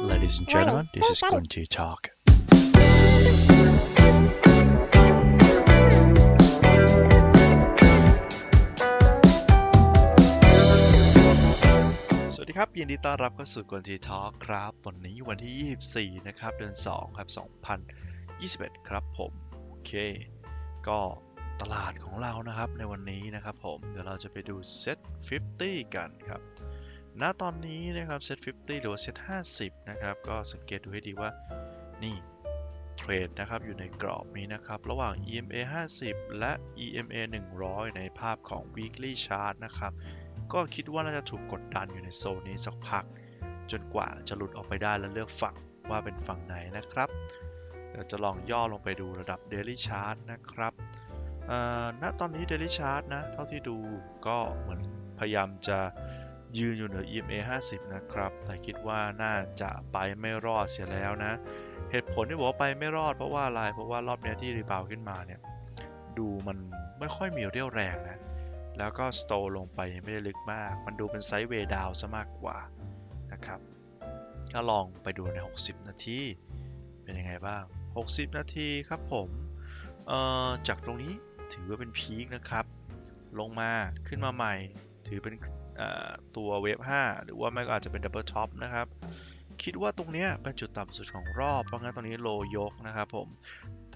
Ladies and gentlemen, this is Gunji Talk. สวัสดีครับ ยินดีต้อนรับเข้าสู่กวนทีทอ k ครับ วันนี้วันที่ 24 นะครับ เดือน 2 ครับ 2021 ครับผม โอเค ก็ ตลาดของเรานะครับในวันนี้นะครับผมเดี๋ยวเราจะไปดูเซต50 กันครับณตอนนี้นะครับเซต50 หรือว่าเซต50 นะครับ ก็สังเกตดูให้ดีว่านี่เทรดนะครับอยู่ในกรอบนี้นะครับ ระหว่าง EMA 50 และ EMA 100 ในภาพของ weekly chart นะครับ ก็คิดว่าน่าจะถูกกดดันอยู่ในโซนนี้สักพัก จนกว่าจะหลุดออกไปได้และเลือกฝั่งว่าเป็นฝั่งไหนนะครับ เดี๋ยวจะลองย่อลงไปดูระดับ daily chart นะครับ ณตอนนี้ daily chart นะ เท่าที่ดูก็เหมือนพยายามจะยืนอยู่เหนือ EMA 50 นะครับ แต่คิดว่าน่าจะไปไม่รอดเสียแล้วนะ เหตุผลที่บอกว่าไปไม่รอดเพราะว่าอะไร เพราะว่ารอบนี้ที่รีบาวขึ้นมาเนี่ย ดูมันไม่ค่อยมีเรี่ยวแรงนะ แล้วก็สโตลงไปไม่ได้ลึกมาก มันดูเป็นไซด์เวย์ดาวซะมากกว่านะครับก็ลองไปดูใน 60 นาที เป็นยังไงบ้าง 60 นาทีครับผม จากตรงนี้ ถือว่าเป็นพีคนะครับ ลงมาขึ้นมาใหม่ ถือเป็นตัวเวฟ5หรือว่าไม่ก็อาจจะเป็นดับเบิลท็อปนะครับ คิดว่าตรงนี้เป็นจุดต่ำสุดของรอบ เพราะงั้นตรงนี้โลยกนะครับผม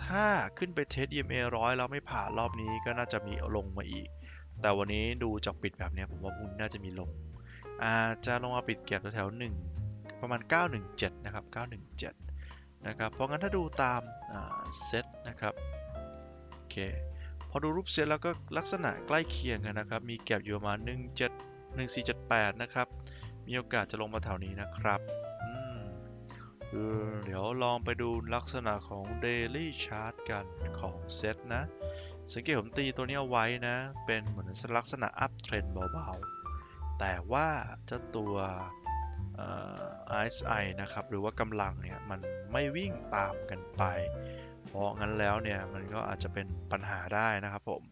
ถ้าขึ้นไปเทส EMA ร้อยแล้วไม่ผ่านรอบนี้ก็น่าจะมีลงมาอีก แต่วันนี้ดูจากปิดแบบนี้ผมว่าพรุ่งนี้น่าจะมีลง อาจจะลงมาปิดเก็บแถวๆหนึ่งประมาณ 917 นะครับ 917 นะครับ เพราะงั้นถ้าดูตามเซตนะครับ โอเค อดูรูปเซตแล้วก็ลักษณะใกล้เคียงกันนะครับ มีแก็บอยู่ประมาณ17 1478 นะครับ มีโอกาสจะลงมาแถวนี้นะครับ เดี๋ยวลองไปดูลักษณะของ Daily Chart กันของเซตนะ สังเกตผมตีตัวนี้เอาไว้นะ เป็นเหมือนลักษณะอัพเทรนเบาๆ แต่ว่าเจ้าตัว RSI นะครับ หรือว่ากำลังเนี่ย มันไม่วิ่งตามกันไป ราะงั้นแล้วเนี่ยมันก็อาจจะเป็นปัญหาได้นะครับผม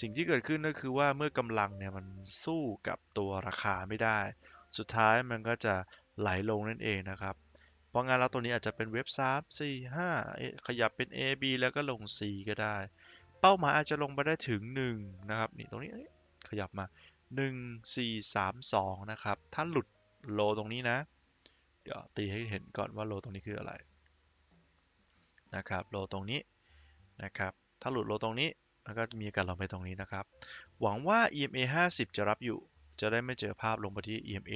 สิ่งที่เกิดขึ้นก็คือว่าเมื่อกำลังเนี่ยมันสู้กับตัวราคาไม่ได้ สุดท้ายมันก็จะไหลลงนั่นเองนะครับ เพราะงั้นแล้วตัวนี้อาจจะเป็นเว็บ3 4 5เอ๊ะขยับเป็น A B แล้วก็ลง C ก็ได้ เป้าหมายอาจจะลงไปได้ถึง 1 นะครับนี่ตรงนี้ขยับมา 1 4 3 2 นะครับ ถ้าหลุดโลตรงนี้นะ เดี๋ยวตีให้เห็นก่อนว่าโลตรงนี้คืออะไร นะครับโลตรงนี้นะครับถ้าหลุดโลตรงนี้แล้วก็มีการลงไปตรงนี้นะครับ หวังว่า EMA 50 จะรับอยู่ จะได้ไม่เจอภาพลงไปที่ EMA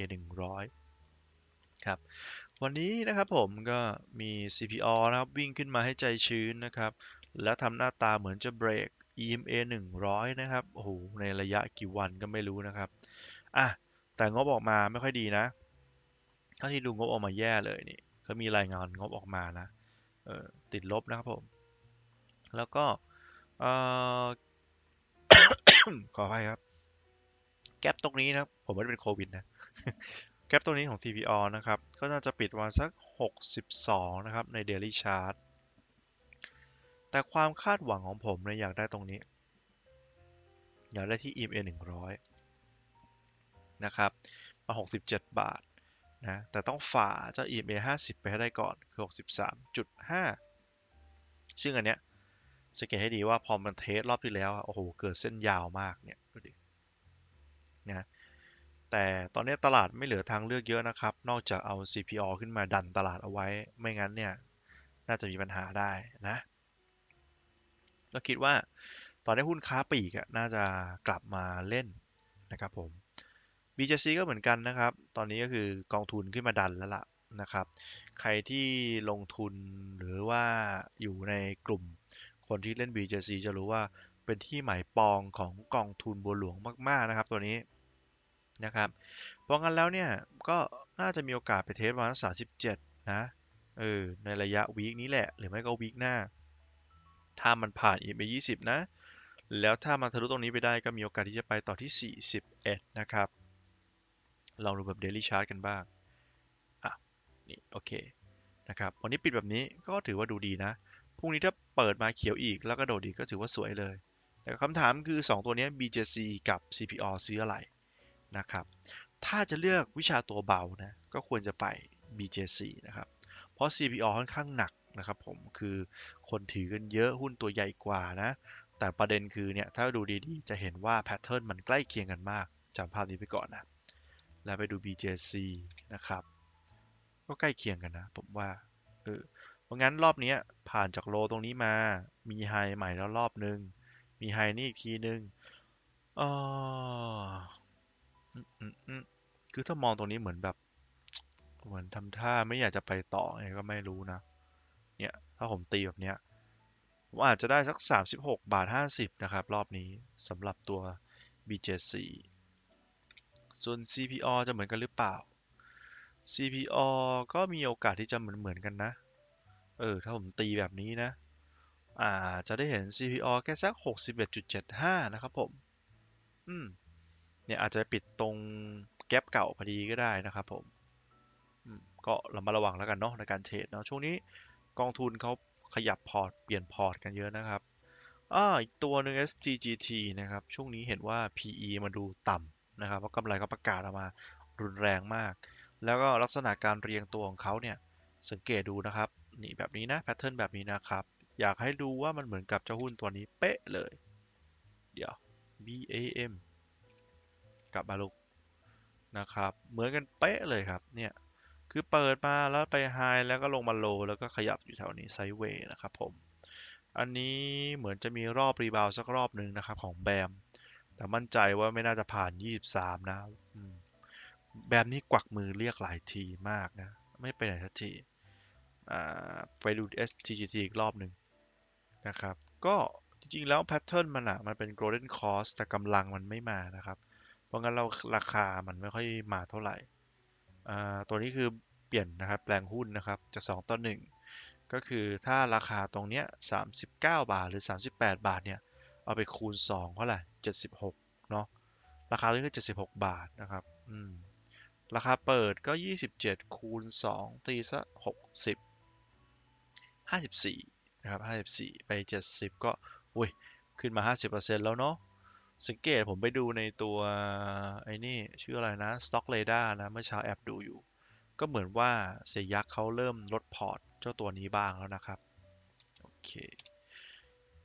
100 ครับ วันนี้นะครับผมก็มี CPO นะครับวิ่งขึ้นมาให้ใจชื้นนะครับ แล้วทำหน้าตาเหมือนจะเบรก EMA 100 นะครับ โอ้โห ในระยะกี่วันก็ไม่รู้นะครับ อะ แต่งบออกมาไม่ค่อยดีนะ เท่าที่ดูงบออกมาแย่เลยนี่เขามีรายงานงบออกมานะ ติดลบนะครับผม แล้วก็ขออภัยครับ แก๊ปตรงนี้นะผมไม่ได้เป็นโควิดนะ แก๊ปตัวนี้ของ TPO นะครับ ก็น่าจะปิดวันสัก 62 นะครับ ใน Daily Chart แต่ความคาดหวังของผมเนี่ยอยากได้ตรงนี้ อยากได้ที่ EMA 100 นะครับ มา 67 บาท นะแต่ต้องฝ่าเจ้า EMA 50 ไปให้ได้ก่อนคือ 63.5 ซึ่งอันเนี้ยสังเกตให้ดีว่าพอมันเทสรอบที่แล้วโอ้โหเกิดเส้นยาวมากเนี่ยดูดินะแต่ตอนนี้ตลาดไม่เหลือทางเลือกเยอะนะครับ นอกจากเอา CPO ขึ้นมาดันตลาดเอาไว้ ไม่งั้นเนี่ยน่าจะมีปัญหาได้นะก็คิดว่าตอนนี้หุ้นค้าปลีกน่าจะกลับมาเล่นนะครับผม BJC ก็เหมือนกันนะครับ ตอนนี้ก็คือกองทุนขึ้นมาดันแล้วล่ะนะครับ ใครที่ลงทุนหรือว่าอยู่ในกลุ่มคนที่เล่น BJC จะรู้ว่าเป็นที่หมายปองของกองทุนบัวหลวงมาก ๆ นะครับ ตัวนี้นะครับ เพราะงั้นแล้วเนี่ยก็น่าจะมีโอกาสไปเทสวันสามสิบเจ็ดนะเออในระยะวีคนี้แหละ หรือไม่ก็วีคหน้า ถ้ามันผ่าน EMA 20นะ แล้วถ้ามันทะลุตรงนี้ไปได้ก็มีโอกาสที่จะไปต่อที่ 41 นะครับ ลองดูแบบ Daily Chart กันบ้าง อะ นี่โอเค นะครับ วันนี้ปิดแบบนี้ก็ถือว่าดูดีนะ พรุ่งนี้ถ้าเปิดมาเขียวอีกแล้วก็โดดอีก็ถือว่าสวยเลย แต่คำถามคือ 2 ตัวนี้ BJC กับ CPO ซื้ออะไรนะครับ ถ้าจะเลือกวิชาตัวเบานะ ก็ควรจะไป BJC นะครับ เพราะ CPO ค่อนข้างหนักนะครับผม คือคนถือกันเยอะ หุ้นตัวใหญ่กว่านะ แต่ประเด็นคือเนี่ย ถ้าดูดีๆ จะเห็นว่าแพทเทิร์นมันใกล้เคียงกันมากจำภาพนี้ไปก่อนนะ แล้วไปดู BJC นะครับ ก็ใกล้เคียงกันนะ ผมว่า เออ เพราะงั้นรอบนี้ผ่านจากโลตรงนี้มา มีไฮใหม่แล้วรอบนึง มีไฮนี่อีกทีนึงอออืมอืมอืมคือถ้ามองตรงนี้เหมือนแบบ เหมือนทำท่าไม่อยากจะไปต่อไงก็ไม่รู้นะ เนี่ย ถ้าผมตีแบบเนี้ยผมอาจจะได้สัก 36 บาท 50 นะครับ รอบนี้สำหรับตัว BJC ส่วน CPO จะเหมือนกันหรือเปล่า CPO ก็มีโอกาสที่จะเหมือนเหมือนกันนะ เออ ถ้าผมตีแบบนี้นะ อ่า จะได้เห็น CPO แค่สัก 61.75 นะครับผม อืม เนี่ยอาจจะปิดตรงแกลบเก่าพอดีก็ได้นะครับผม ก็ระมัดระวังแล้วกันเนาะในการเทรดเนาะ ช่วงนี้กองทุนเขาขยับพอร์ต เปลี่ยนพอร์ตกันเยอะนะครับอ่าอีกตัวหนึ่ง STGT นะครับ ช่วงนี้เห็นว่า PE มาดูต่ำ นะครับเพราะกำไรเขาประกาศออกมารุนแรงมาก แล้วก็ลักษณะการเรียงตัวของเขาเนี่ยสังเกตดูนะครับนี่แบบนี้นะแพทเทิร์นแบบนี้นะครับ อยากให้ดูว่ามันเหมือนกับเจ้าหุ้นตัวนี้เป๊ะเลย เดี๋ยว BAM กลับมาลุกนะครับ เหมือนกันเป๊ะเลยครับเนี่ยคือเปิดมาแล้วไปไฮแล้วก็ลงมาโลแล้วก็ขยับอยู่แถวนี้ไซเวย์นะครับผม อันนี้เหมือนจะมีรอบรีบาวสักรอบหนึ่งนะครับของแบม แต่มั่นใจว่าไม่น่าจะผ่าน 23 นะอืมแบมนี่กวักมือเรียกหลายทีมากนะ ไม่ไปไหนสักทีไปดู STGT อีกรอบหนึ่งนะครับ ก็จริงๆ แล้วแพทเทิร์นมันอะมันเป็น golden cross แต่กำลังมันไม่มานะครับ เพราะงั้นเราราคามันไม่ค่อยมาเท่าไหร่ ตัวนี้คือเปลี่ยนนะครับ แปลงหุ้นนะครับจาก2ต่อ 1 ก็คือถ้าราคาตรงเนี้ย39 บาทหรือ 38 บาทเนี่ย เอาไปคูณ 2 เท่าไหร่ 76เนาะราคาตรงนี้คือ76บาทนะครับอืมราคาเปิดก็27คูณ2ตีซะ60 54นะครับ54ไป70ก็อุ้ยขึ้นมา50%แล้วเนาะสังเกตผมไปดูในตัวไอ้นี่ชื่ออะไรนะ Stock Radar นะ เมื่อเช้าแอบดูอยู่ ก็เหมือนว่าเสียยักษ์เขาเริ่มลดพอร์ตเจ้าตัวนี้บ้างแล้วนะครับ โอเค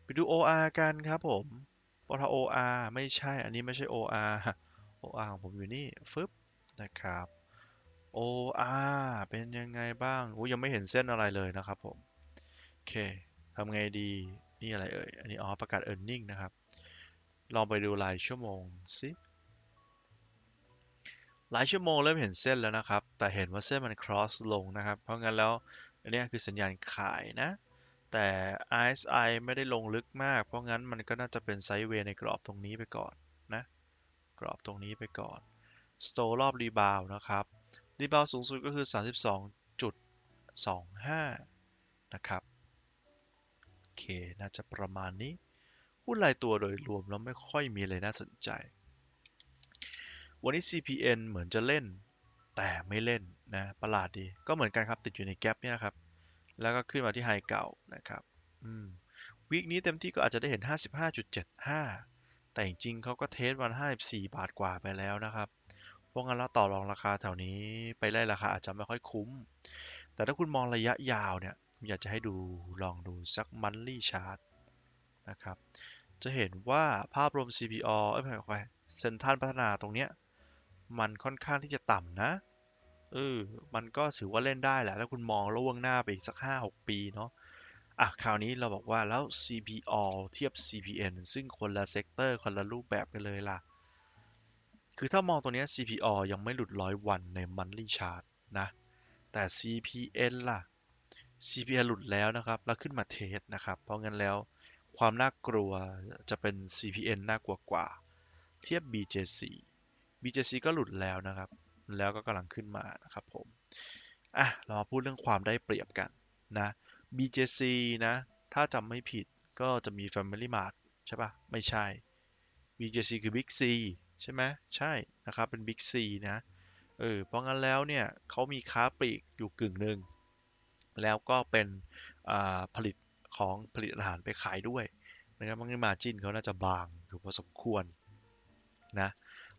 ไปดู OR กันครับผม ปท OR ไม่ใช่ อันนี้ไม่ใช่ OR OR ของผมอยู่นี่ฟึบนะครับ OR เป็นยังไงบ้างโอ้ยังไม่เห็นเส้นอะไรเลยนะครับผม โอเคทำไงดี นี่อะไรเอ่ย อันนี้อ๋อประกาศ earning นะครับ ลองไปดูรายชั่วโมงสิรายชั่วโมงเริ่มเห็นเส้นแล้วนะครับ แต่เห็นว่าเส้นมัน cross ลงนะครับ เพราะงั้นแล้ว อันนี้คือสัญญาณขายนะ แต่ RSI ไม่ได้ลงลึกมาก เพราะงั้นมันก็น่าจะเป็นไซด์เวย์ในกรอบตรงนี้ไปก่อนนะ กรอบตรงนี้ไปก่อน สโตรอบรีบาวนะครับ รีบาวสูงสุดก็คือ 32.25 นะครับ โอเค น่าจะประมาณนี้ หุ้นรายตัวโดยรวมแล้วไม่ค่อยมีอะไรน่าสนใจ วันนี้ CPN เหมือนจะเล่น แต่ไม่เล่นนะ ประหลาดดี ก็เหมือนกันครับ ติดอยู่ในแกลบเนี่ยครับ แล้วก็ขึ้นมาที่ไฮเก่านะครับวีคนี้เต็มที่ก็อาจจะได้เห็น 55.75 แต่จริงๆเขาก็เทสวัน 54 บาทกว่าไปแล้วนะครับ เพราะงั้นแล้วต่อรองราคาแถวนี้ไปไล่ราคาอาจจะไม่ค่อยคุ้ม แต่ถ้าคุณมองระยะยาวเนี่ยอยากจะให้ดูลองดูสักมันลี่ชาร์ตนะครับ จะเห็นว่าภาพรวม CPO เอ้ยไม่ใช่เซนทันพัฒนาตรงเนี้ยมันค่อนข้างที่จะต่ำนะ เออ มันก็ถือว่าเล่นได้แหละ ถ้าคุณมองล่วงหน้าไปอีกสัก5-6ปีเนาะ อะ คราวนี้เราบอกว่าแล้ว CPO เทียบ CPN ซึ่งคนละเซกเตอร์คนละรูปแบบกันเลยล่ะ คือถ้ามองตัวนี้ CPO ยังไม่หลุดร้อยวันใน monthly chart นะ แต่ CPN ล่ะ CPN หลุดแล้วนะครับ แล้วขึ้นมาเทสนะครับ เพราะงั้นแล้วความน่ากลัวจะเป็น CPN น่ากลัวกว่า เทียบ BJC BJC ก็หลุดแล้วนะครับ แล้วก็กำลังขึ้นมานะครับผมอะเรามาพูดเรื่องความได้เปรียบกันนะ BJC นะ ถ้าจำไม่ผิดก็จะมี Family Mart ใช่ปะไม่ใช่ BJC คือ Big C ใช่ไหมใช่นะครับ เป็น Big C นะเออเพราะงั้นแล้วเนี่ยเขามีค้าปลีกอยู่กึ่งหนึ่งแล้วก็เป็นผลิตของผลิตอาหารไปขายด้วยนะครับมันมาจิ้นเขาน่าจะบางอยู่พอสมควรนะ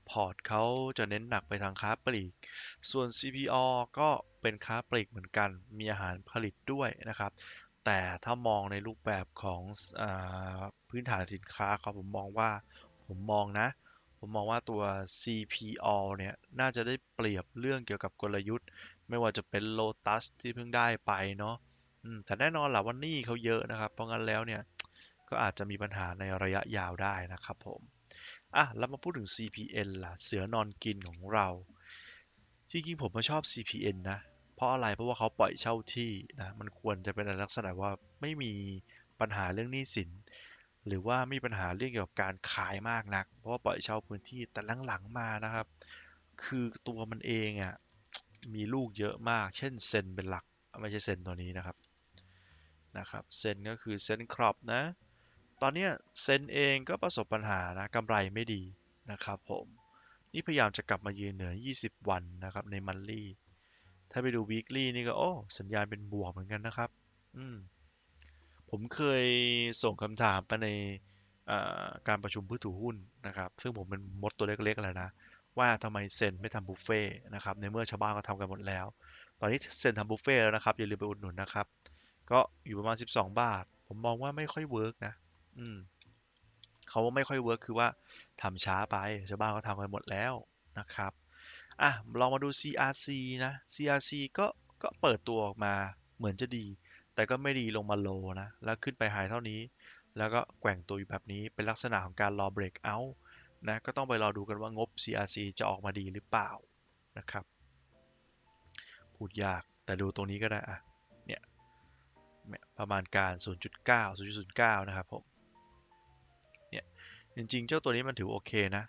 พอร์ตเขาจะเน้นหนักไปทางค้าปลีก ส่วน CPO ก็เป็นค้าปลีกเหมือนกัน มีอาหารผลิตด้วยนะครับ แต่ถ้ามองในรูปแบบของอพื้นฐานสินค้าครับผมมองว่า ผมมองนะ ผมมองว่าตัว CPO เนี่ยน่าจะได้เปรียบเรื่องเกี่ยวกับกลยุทธ์ ไม่ว่าจะเป็น Lotus ที่เพิ่งได้ไปเนาะแต่แน่นอนแหละว่านี้เขาเยอะนะครับ เพราะงั้นแล้วเนี่ยก็อาจจะมีปัญหาในระยะยาวได้นะครับผม อะแล้วมาพูดถึง CPN ล่ะ เสือนอนกินของเราจริงๆผมก็ชอบ CPN นะ เพราะอะไรเพราะว่าเขาปล่อยเช่าที่นะมันควรจะเป็นลักษณะว่าไม่มีปัญหาเรื่องหนี้สิน หรือว่าไม่มีปัญหาเรื่องเกี่ยวกับการขายมากนัก เพราะว่าปล่อยเช่าพื้นที่แต่หลังๆมานะครับ คือตัวมันเองอะมีลูกเยอะมาก เช่นเซนเป็นหลักไม่ใช่เซนตัวนี้นะครับนะครับเซนก็คือเซนครอปนะ ตอนนี้เซนเองก็ประสบปัญหานะกำไรไม่ดีนะครับผมนี่พยายามจะกลับมายืนเหนือ 20 วันนะครับในมันลี่ถ้าไปดู weekly นี่ก็โอ้สัญญาณเป็นบวกเหมือนกันนะครับ อืมผมเคยส่งคำถามไปในการประชุมผู้ถือหุ้นนะครับ ซึ่งผมเป็นมดตัวเล็กๆแล้วนะ ว่าทำไมเซนไม่ทำบุฟเฟ่นะครับ ในเมื่อชาวบ้านก็ทำกันหมดแล้ว ตอนนี้เซนทำบุฟเฟ่แล้วนะครับ อย่าลืมไปอุดหนุนนะครับ ก็อยู่ประมาณ 12 บาท ผมมองว่าไม่ค่อยเวิร์กนะ อืมเขาไม่ค่อยเวิร์กคือว่าทำช้าไปชาวบ้านเขาทำกันหมดแล้วนะครับอะลองมาดู CRC นะ CRC ก็ก็เปิดตัวออกมาเหมือนจะดี แต่ก็ไม่ดีลงมาโลนะ แล้วขึ้นไปไฮเท่านี้ แล้วก็แกว่งตัวอยู่แบบนี้เป็นลักษณะของการรอเบรกเอาท์นะก็ต้องไปรอดูกันว่างบ CRC จะออกมาดีหรือเปล่านะครับ พูดยากแต่ดูตรงนี้ก็ได้อะเนี่ยประมาณการ 0.9 0.09 นะครับผม เนี่ยจริงๆเจ้าตัวนี้มันถือโอเคนะ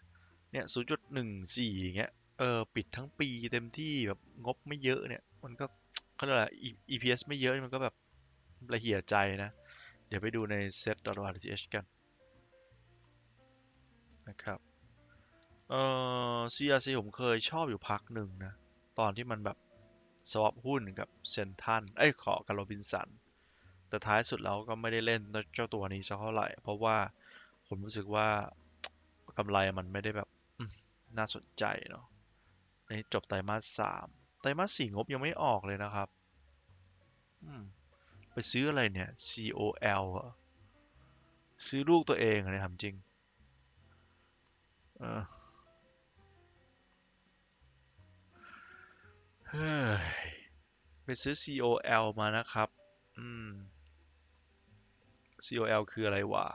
เนี่ย0.14อย่างเงี้ยเออปิดทั้งปีเต็มที่แบบงบไม่เยอะเนี่ย มันก็เขาเรียกอะไร EPS ไม่เยอะมันก็แบบละเหี่ยใจนะ เดี๋ยวไปดูใน set.rth กันนะครับเอ่อ CRC ผมเคยชอบอยู่พักหนึ่งนะ ตอนที่มันแบบ swap หุ้นกับเซนทันเอ้ยขอกับโรบินสัน แต่ท้ายสุดเราก็ไม่ได้เล่นเจ้าตัวนี้สักเท่าไหร่ เพราะว่า ผมรู้สึกว่ากำไรมันไม่ได้แบบน่าสนใจเนาะนี่จบไตรมาสสามไตรมาสสี่งบยังไม่ออกเลยนะครับไปซื้ออะไรเนี่ย COL อะซื้อลูกตัวเองอะไรทำจริง เออเฮ้ยไปซื้อ COL มานะครับ อืม COL คืออะไรวะ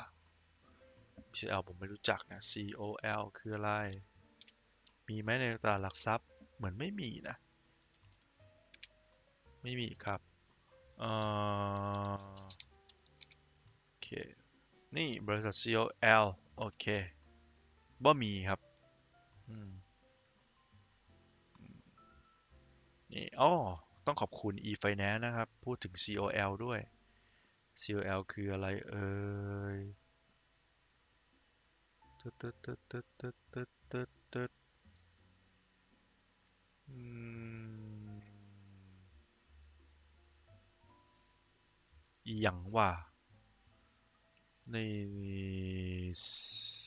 COL ผมไม่รู้จักนะ COL คืออะไร มีไหมในตลาดหลักทรัพย์ เหมือนไม่มีนะ ไม่มีครับเออโอเค นี่บริษัท COL โอเค บ่มีครับ อืมนี่อ๋อต้องขอบคุณ e-finance นะครับ พูดถึง COL ด้วย COL คืออะไรเอ่ย ตึ๊ดตึ๊ดตึ๊ดตึ๊ดตึ๊ดตึ๊ดตึ๊ดตึ๊ดอืมอีหยังว่าใน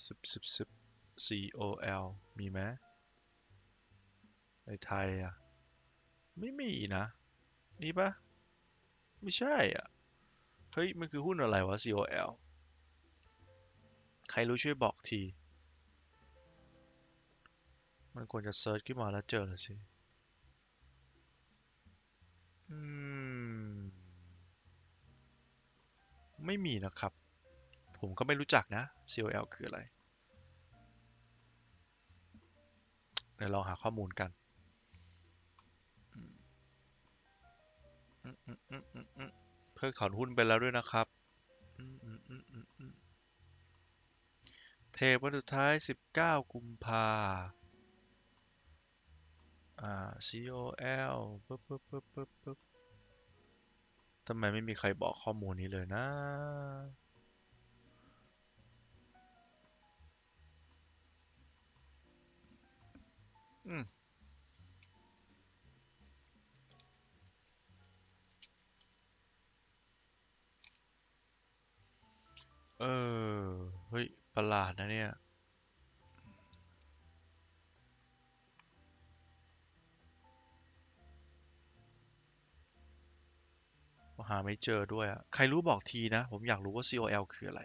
สิบสิบสิบ COL มีไหมในไทยอะ ไม่มีนะ นี่ปะไม่ใช่อะ เฮ้ย มันคือหุ้นอะไรวะ COL ใครรู้ช่วยบอกที มันควรจะเซิร์ชขึ้นมาแล้วเจอแล้วสิมไม่มีนะครับ ผมก็ไม่รู้จักนะ COL คืออะไร เดี๋ยวลองหาข้อมูลกันเพิกถอนหุ้นไปแล้วด้วยนะครับ ทปวันสุดท้าย 19 กุมภาอ่า COL ปึ๊บปึ๊บปึ๊บปึ๊บปึ๊บทำไมไม่มีใครบอกข้อมูลนี้เลยนะอืมเออ ประหลาดนะเนี่ย หาไม่เจอด้วยอะใครรู้บอกทีนะ ผมอยากรู้ว่า COL คืออะไร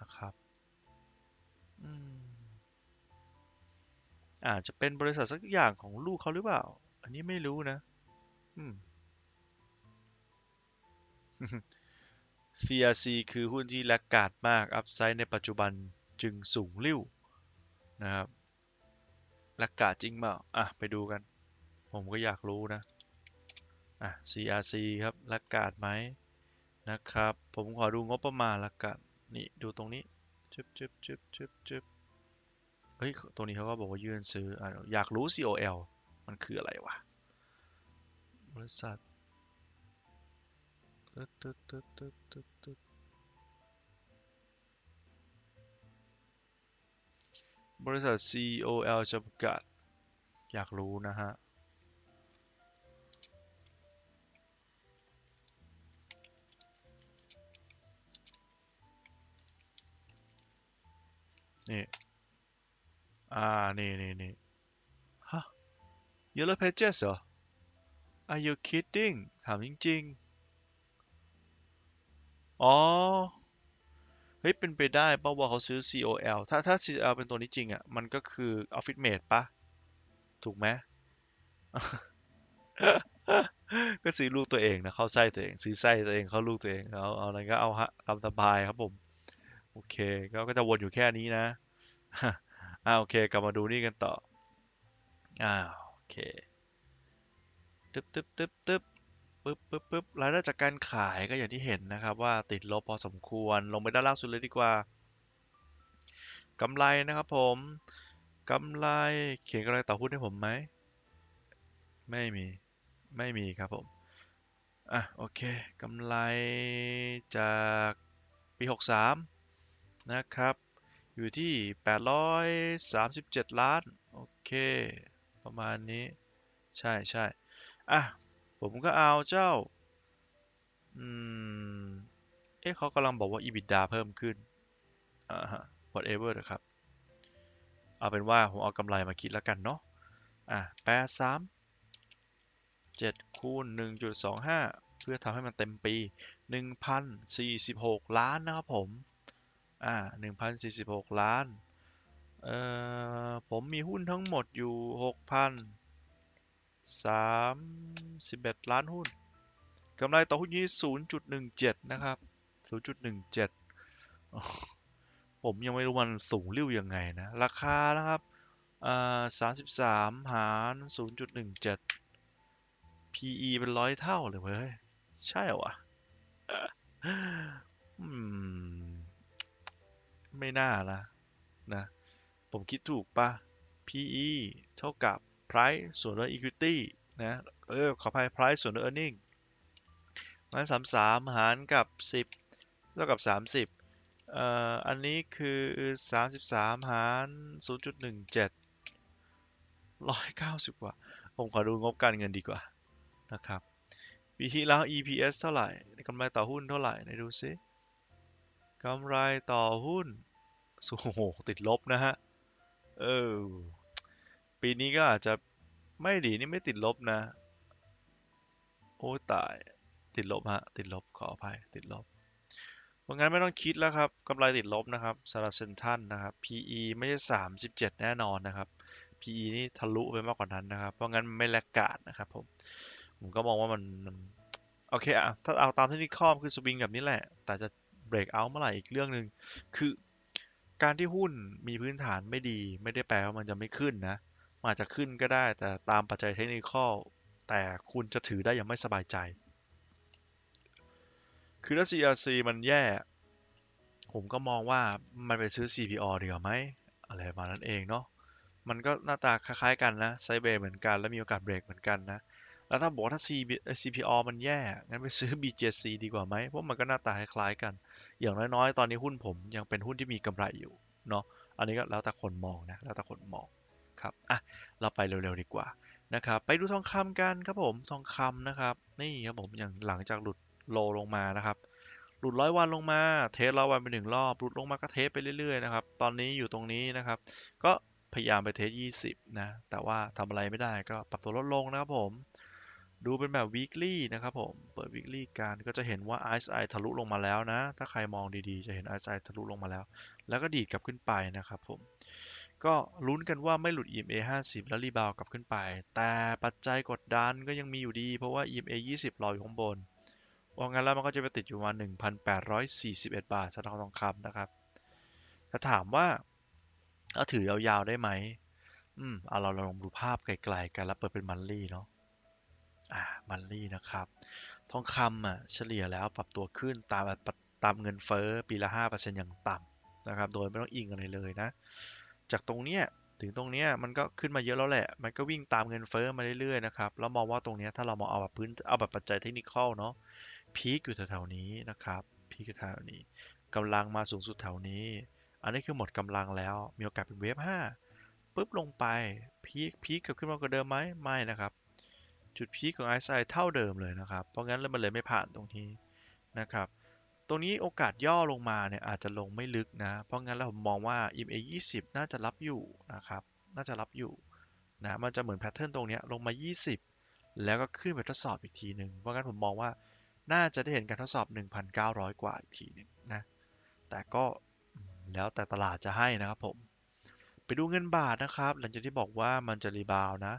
นะครับอืมอาจจะเป็นบริษัทสักอย่างของลูกเขาหรือเปล่า อันนี้ไม่รู้นะ อืม CRC คือหุ้นที่แลกกาดมาก อัพไซด์ในปัจจุบันจึงสูงริ่วนะครับแลกกาดจริงเปล่าอะ ไปดูกัน ผมก็อยากรู้นะ อะ CRC ครับแลกกาดไหมนะครับ ผมขอดูงบประมาณละกัน นี่ ดูตรงนี้จึ๊บจึ๊บจึ๊บจึ๊บจึ๊บเฮ้ย ตรงนี้เขาก็บอกว่ายื่นซื้ออะอยากรู้ COL มันคืออะไรวะ บริษัท ตึ๊ดตึ๊ดตึ๊ดตึ๊ดตึ๊ดตึ๊ดบริษัท COL จำกัด อยากรู้นะฮะ นี่ อ่า นี่นี่นี่ฮะ Yellow Pages เหรอ Are you kidding ถามจริง ๆ อ๋อ เฮ้ย เป็นไปได้เปล่าว่าเขาซื้อ COL ถ้าถ้า COL เป็นตัวนี้จริงอะ มันก็คือ Office Mate ปะ ถูกไหม ก็ซื้อลูกตัวเองนะ เข้าไส้ตัวเอง ซื้อไส้ตัวเอง เข้าลูกตัวเอง เอา เอาอะไรก็เอาฮะตามสบายครับผม โอเค ก็ก็จะวนอยู่แค่นี้นะ อ่า โอเค กลับมาดูนี่กันต่อ อ่า โอเค ตึ๊บตึ๊บตึ๊บตึ๊บ ปึ๊บปึ๊บปึ๊บรายได้จากการขายก็อย่างที่เห็นนะครับ ว่าติดลบพอสมควรลงไปด้านล่างสุดเลยดีกว่ากำไรนะครับผมกำไรเขียนกำไรต่อหุ้นให้ผมไหม ไม่มี ไม่มีครับผม อะ โอเคกำไรจากปี 63 นะครับ อยู่ที่ 837 ล้าน โอเค ประมาณนี้ ใช่ใช่อะ ผมก็เอาเจ้า อืม เอ๊ะเขากำลังบอกว่า EBITDA เพิ่มขึ้น อ่าฮะ whatever นะครับ เอาเป็นว่าผมเอากำไรมาคิดแล้วกันเนาะ อะแปดสามเจ็ดคูณหนึ่งจุดสองห้าเพื่อทำให้มันเต็มปีหนึ่งพันสี่สิบหกล้านนะครับผม อ่าหนึ่งพันสี่สิบหกล้าน เอ่อ ผมมีหุ้นทั้งหมดอยู่หกพัน สามสิบเอ็ดล้านหุ้นกำไรต่อหุ้นยี่ศูนย์จุดหนึ่งเจ็ดนะครับศูนย์จุดหนึ่งเจ็ดผมยังไม่รู้มันสูงริ้วยังไงนะ ราคานะครับอ่าสามสิบสามหารศูนย์จุดหนึ่งเจ็ด PE เป็นร้อยเท่าเลยเว้ย ใช่เหรอวะอืมไม่น่านะนะ ผมคิดถูกปะ PE เท่ากับ price ส่วนด้วย equity นะเออขออภัย price ส่วนด้วย earning มันสามสามหารกับสิบเท่ากับสามสิบเอ่ออันนี้คือสามสิบสามหารศูนย์จุดหนึ่งเจ็ดร้อยเก้าสิบกว่า ผมขอดูงบการเงินดีกว่านะครับปีที่แล้ว EPS เท่าไหร่กำไรต่อหุ้นเท่าไหร่ไหนดูซิกำไรต่อหุ้นโอ้โหติดลบนะฮะ เออ ปีนี้ก็อาจจะไม่ดีนี่ไม่ติดลบนะ โอ้ตาย ติดลบฮะ ติดลบขออภัยติดลบเพราะงั้นไม่ต้องคิดแล้วครับกำไรติดลบนะครับสำหรับเซนทันนะครับ PE ไม่ใช่ 37 แน่นอนนะครับ PE นี่ทะลุไปมากกว่านั้นนะครับ เพราะงั้นไม่แลกกาดนะครับผมผมก็มองว่ามันโอเคอะถ้าเอาตามที่นิคอมคือสวิงแบบนี้แหละ แต่จะเบรกเอาท์เมื่อไหร่อีกเรื่องหนึ่งคือการที่หุ้นมีพื้นฐานไม่ดี ไม่ได้แปลว่ามันจะไม่ขึ้นนะ อาจจะขึ้นก็ได้ แต่ตามปัจจัยเทคนิคแต่คุณจะถือได้อย่างไม่สบายใจ คือถ้า CRC มันแย่ ผมก็มองว่ามันไปซื้อ CPO ดีกว่าไหมอะไรประมาณนั้นเองเนาะ มันก็หน้าตาคล้ายๆกันนะไซเบรเหมือนกัน และมีโอกาสเบรกเหมือนกันนะ แล้วถ้าบอกถ้า CB CPO มันแย่ งั้นไปซื้อ BJC ดีกว่าไหม เพราะมันก็หน้าตาคล้ายๆกัน อย่างน้อยๆ ตอนนี้หุ้นผมยังเป็นหุ้นที่มีกำไรอยู่เนาะ อันนี้ก็แล้วแต่คนมองนะ แล้วแต่คนมอง ครับอะเราไปเร็วๆดีกว่านะครับไปดูทองคำกันครับผมทองคำนะครับ นี่ครับผมอย่างหลังจากหลุดโลลงมานะครับ หลุดร้อยวันลงมา เทสร้อยวันไปหนึ่งรอบหลุดลงมาก็เทสไปเรื่อยๆนะครับตอนนี้อยู่ตรงนี้นะครับ ก็พยายามไปเทส20 นะ แต่ว่าทำอะไรไม่ได้ก็ปรับตัวลดลงนะครับผม ดูเป็นแบบ weekly นะครับผม เปิด weekly กันก็จะเห็นว่า RSI ทะลุลงมาแล้วนะ ถ้าใครมองดีๆ จะเห็น RSI ทะลุลงมาแล้ว แล้วก็ดีดกลับขึ้นไปนะครับผม ก็ลุ้นกันว่าไม่หลุด EMA 50 แล้วรีบาวกลับขึ้นไป แต่ปัจจัยกดดันก็ยังมีอยู่ดี เพราะว่า EMA 20รออยู่ข้างบนว่างั้นแล้วมันก็จะไปติดอยู่มา1,841 บาทสำหรับทองคำนะครับถ้าถามว่าเอาถือยาวๆได้ไหมอืมเอาเราลองดูภาพไกลๆกันแล้วเปิดเป็นมันลี่เนาะอ่ามันลี่นะครับ ทองคำอะเฉลี่ยแล้วปรับตัวขึ้นตามตามเงินเฟ้อปีละ5%อย่างต่ำนะครับ โดยไม่ต้องอิงอะไรเลยนะ จากตรงเนี้ยถึงตรงเนี้ยมันก็ขึ้นมาเยอะแล้วแหละ มันก็วิ่งตามเงินเฟ้อมาเรื่อยๆนะครับ แล้วมองว่าตรงเนี้ยถ้าเรามองเอาแบบพื้น เอาแบบปัจจัยเทคนิคเนาะ พีคอยู่แถวๆนี้นะครับ พีคอยู่แถวนี้กำลังมาสูงสุดแถวนี้ อันนี้คือหมดกำลังแล้ว มีโอกาสเป็นเวฟ5ปุ๊บลงไป พีค พีคเกิดขึ้นมากว่าเดิมไหมไม่นะครับ จุดพีคของ RSI เท่าเดิมเลยนะครับ เพราะงั้นมันเลยไม่ผ่านตรงนี้นะครับ ตรงนี้โอกาสย่อลงมาเนี่ยอาจจะลงไม่ลึกนะ เพราะงั้นแล้วผมมองว่า EMA 20 น่าจะรับอยู่นะครับ น่าจะรับอยู่นะ มันจะเหมือนแพทเทิร์นตรงนี้ลงมา 20 แล้วก็ขึ้นไปทดสอบอีกทีหนึ่ง เพราะงั้นผมมองว่าน่าจะได้เห็นการทดสอบ 1,900 กว่าอีกทีหนึ่งนะ แต่ก็แล้วแต่ตลาดจะให้นะครับผม ไปดูเงินบาทนะครับ หลังจากที่บอกว่ามันจะรีบาวนะ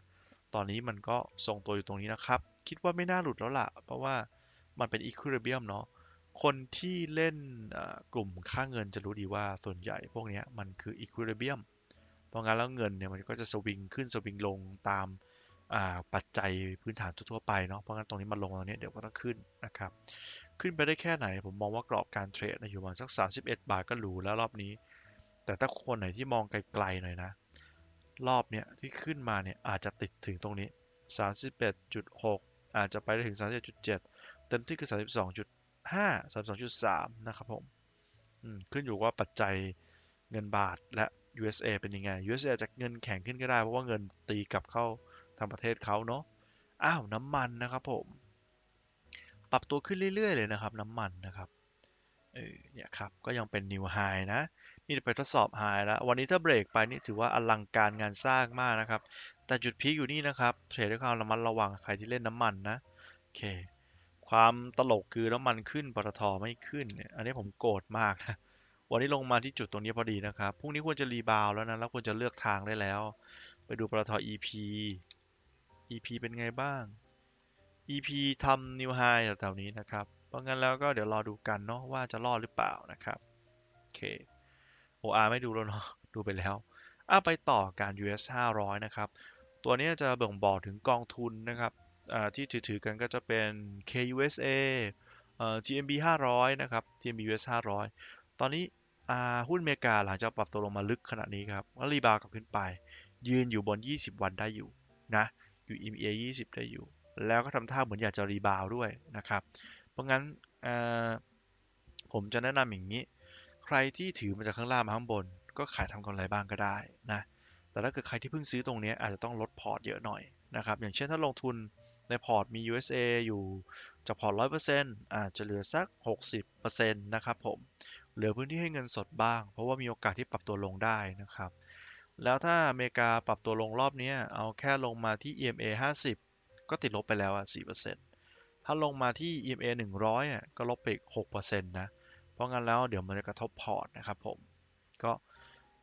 ตอนนี้มันก็ทรงตัวอยู่ตรงนี้นะครับ คิดว่าไม่น่าหลุดแล้วล่ะ เพราะว่ามันเป็นอีควิลิเบียมเนาะ คนที่เล่นกลุ่มค่าเงินจะรู้ดีว่าส่วนใหญ่พวกนี้มันคืออีควิลิเบียมเพราะงั้นแล้วเงินเนี่ยมันก็จะสวิงขึ้นสวิงลงตามปัจจัยพื้นฐานทั่วไปเนาะเพราะงั้นตรงนี้มันลงตรงนี้เดี๋ยวก็ต้องขึ้นนะครับ ขึ้นไปได้แค่ไหน ผมมองว่ากรอบการเทรดอยู่ประมาณสัก 31 บาทก็หรูแล้วรอบนี้ แต่ถ้าคนไหนที่มองไกลๆหน่อยนะ รอบเนี้ยที่ขึ้นมาเนี่ยอาจจะติดถึงตรงนี้ 31.6 อาจจะไปได้ถึง 31.7 เต็มที่คือ 32.5 32.3 นะครับผมขึ้นอยู่ว่าปัจจัยเงินบาทและ USA เป็นยังไง USA จะเงินแข็งขึ้นก็ได้ เพราะว่าเงินตีกลับเข้าทางประเทศเขาเนาะ อ้าวน้ำมันนะครับผม ปรับตัวขึ้นเรื่อย ๆ เลยนะครับ น้ำมันนะครับเออเนี่ยครับ ก็ยังเป็นนิวไฮนะ นี่ไปทดสอบไฮแล้ว วันนี้ถ้าเบรกไปนี่ถือว่าอลังการงานสร้างมากนะครับ แต่จุดพีคอยู่นี่นะครับ เทรดด้วยความระมัดระวังใครที่เล่นน้ำมันนะ โอเค ความตลกคือน้ำมันขึ้นปตทไม่ขึ้นเนี่ยอันนี้ผมโกรธมากนะวันนี้ลงมาที่จุดตรงนี้พอดีนะครับพรุ่งนี้ควรจะรีบาวแล้วนะแล้วควรจะเลือกทางได้แล้ว ไปดูปตท EP EP เป็นไงบ้าง EP ทำ New High แถวๆนี้นะครับ เพราะงั้นแล้วก็เดี๋ยวรอดูกันเนาะว่าจะรอดหรือเปล่านะครับโอเค OR ไม่ดูแล้วเนาะดูไปแล้วอะไปต่อการ US 500 นะครับ ตัวนี้จะบ่งบอกถึงกองทุนนะครับ ที่ถือๆกันก็จะเป็น KUSA TMB 500 นะครับ TMB US 500 ตอนนี้หุ้นอเมริกาหลังจากปรับตัวลงมาลึกขนาดนี้ครับก็รีบาวกลับขึ้นไป ยืนอยู่บน 20 วันได้อยู่นะอยู่ EMA 20 ได้อยู่ แล้วก็ทำท่าเหมือนอยากจะรีบาวด้วยนะครับ เพราะงั้นผมจะแนะนำอย่างนี้ ใครที่ถือมาจากข้างล่างมาข้างบน ก็ขายทำกำไรบ้างก็ได้นะแต่ถ้าเกิดใครที่เพิ่งซื้อตรงนี้อาจจะต้องลดพอร์ตเยอะหน่อยนะครับ อย่างเช่นถ้าลงทุน ในพอร์ตมี USA อยู่จากพอร์ต 100%อาจจะเหลือสัก 60%นะครับผมเหลือพื้นที่ให้เงินสดบ้าง เพราะว่ามีโอกาสที่ปรับตัวลงได้นะครับ แล้วถ้าอเมริกาปรับตัวลงรอบนี้เอาแค่ลงมาที่ EMA 50 ก็ติดลบไปแล้วอะ4%ถ้าลงมาที่ EMA 100อะก็ลบไปอีก6%นะเพราะงั้นแล้วเดี๋ยวมันจะกระทบพอร์ตนะครับผมก็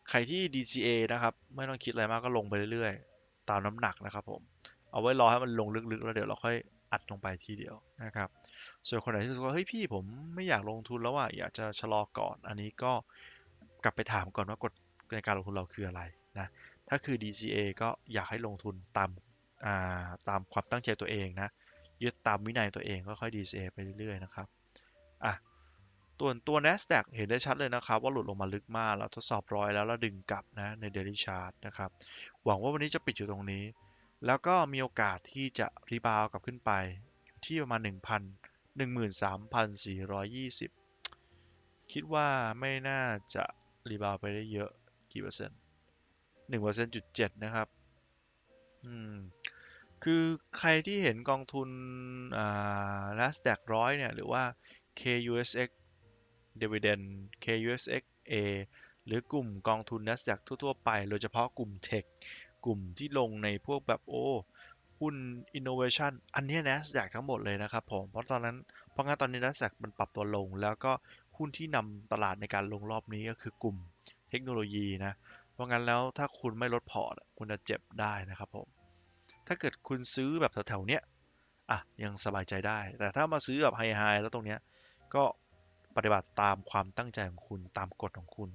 ใครที่ DCA นะครับ ไม่ต้องคิดอะไรมากก็ลงไปเรื่อยๆ ตามน้ำหนักนะครับผม เอาไว้รอให้มันลงลึกๆ แล้วเดี๋ยวเราค่อยอัดลงไปทีเดียวนะครับ ส่วนคนไหนที่รู้สึกว่าเฮ้ยพี่ผมไม่อยากลงทุนแล้วอะอยากจะชะลอก่อน อันนี้ก็กลับไปถามก่อนว่ากฎในการลงทุนเราคืออะไรนะถ้าคือ DCA ก็อยากให้ลงทุนตามตามความตั้งใจตัวเองนะยึดตามวินัยตัวเองก็ค่อย DCA ไปเรื่อยๆนะครับอะตัวตัว NASDAQ เห็นได้ชัดเลยนะครับ ว่าหลุดลงมาลึกมาก แล้วทดสอบร้อยแล้วแล้วดึงกลับนะใน Daily Chart นะครับ หวังว่าวันนี้จะปิดอยู่ตรงนี้ แล้วก็มีโอกาสที่จะรีบาวกลับขึ้นไปที่ประมาณ 1,000 13,420 คิดว่าไม่น่าจะรีบาวไปได้เยอะกี่เปอร์เซ็นต์หนึ่งเปอร์เซ็นต์จุดเจ็ดนะครับ อืม คือใครที่เห็นกองทุนอ่า NASDAQ ร้อยเนี่ย หรือว่า KUSX Dividend KUSXA หรือกลุ่มกองทุน NASDAQ ทั่ว ๆ ไป โดยเฉพาะกลุ่ม Tech กลุ่มที่ลงในพวกแบบโอ้หุ้น Innovation อันนี้ย NASDAQ ทั้งหมดเลยนะครับผมเพราะตอนนั้นเพราะงั้นตอนนี้ NASDAQ มันปรับตัวลง แล้วก็หุ้นที่นำตลาดในการลงรอบนี้ก็คือกลุ่มเทคโนโลยีนะ เพราะงั้นแล้วถ้าคุณไม่ลดพอร์ตคุณจะเจ็บได้นะครับผม ถ้าเกิดคุณซื้อแบบแถวๆเนี้ยอะยังสบายใจได้ แต่ถ้ามาซื้อแบบไฮไฮแล้วตรงเนี้ยก็ปฏิบัติตามความตั้งใจของคุณตามกฎของคุณ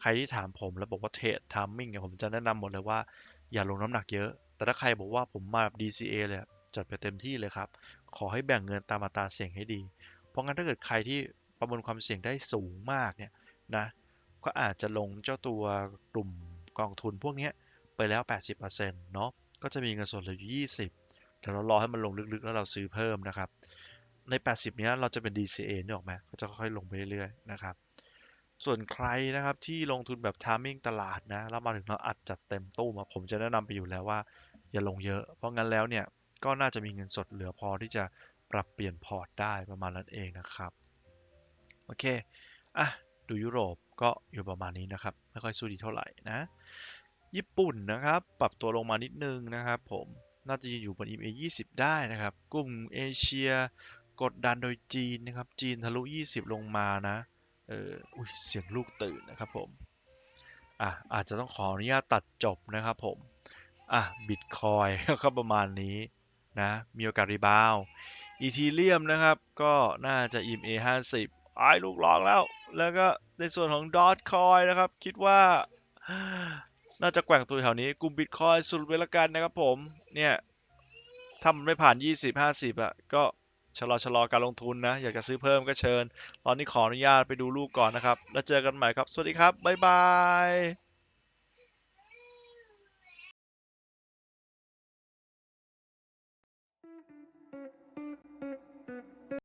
ใครที่ถามผมแล้วบอกว่าเทรดทามมิ่งเนี่ยผมจะแนะนำหมดเลยว่า อย่าลงน้ำหนักเยอะ แต่ถ้าใครบอกว่าผมมาแบบ DCA เลยจัดไปเต็มที่เลยครับ ขอให้แบ่งเงินตามอัตราเสี่ยงให้ดี เพราะงั้นถ้าเกิดใครที่ประเมินความเสี่ยงได้สูงมากเนี่ยนะ ก็อาจจะลงเจ้าตัวกลุ่มกองทุนพวกนี้ไปแล้ว 80%เนาะ ก็จะมีเงินสดเหลืออยู่ 20แต่เรารอให้มันลงลึกๆ แล้วเราซื้อเพิ่มนะครับ ใน 80เนี้ยเราจะเป็น DCA นี่ออกไหมก็จะค่อยๆ ลงไปเรื่อยๆ นะครับ ส่วนใครนะครับที่ลงทุนแบบ timing ตลาดนะแล้วมาถึงเราอัดจัดเต็มตู้มาผมจะแนะนำไปอยู่แล้วว่า อย่าลงเยอะ เพราะงั้นแล้วเนี่ยก็น่าจะมีเงินสดเหลือพอที่จะปรับเปลี่ยนพอร์ตได้ประมาณนั้นเองนะครับ โอเคอะดูยุโรปก็อยู่ประมาณนี้นะครับ ไม่ค่อยสู้ดีเท่าไหร่นะ ญี่ปุ่นนะครับ ปรับตัวลงมานิดนึงนะครับผมน่าจะอยู่บน EMA 20 ได้นะครับ กลุ่มเอเชีย กดดันโดยจีนนะครับ จีนทะลุ 20 ลงมานะ เอออุ้ยเสียงลูกตื่นนะครับผมอะอาจจะต้องขออนุญาตตัดจบนะครับผมอะบิตคอยก็ประมาณนี้นะมีโอกาสรีบาวอีทีเรียมนะครับ ก็น่าจะ EMA 50ไอ้ลูกหลอกแล้ว แล้วก็ในส่วนของดอทคอยนะครับ คิดว่าน่าจะแกว่งตัวแถวนี้กลุ่มบิตคอยสุดไปละกันนะครับผม เนี่ยถ้ามันไม่ผ่าน 20 50อะ ก็ ชะลอชะลอการลงทุนนะ อยากจะซื้อเพิ่มก็เชิญ ตอนนี้ขออนุญาตไปดูลูกก่อนนะครับ แล้วเจอกันใหม่ครับ สวัสดีครับ บ๊ายบาย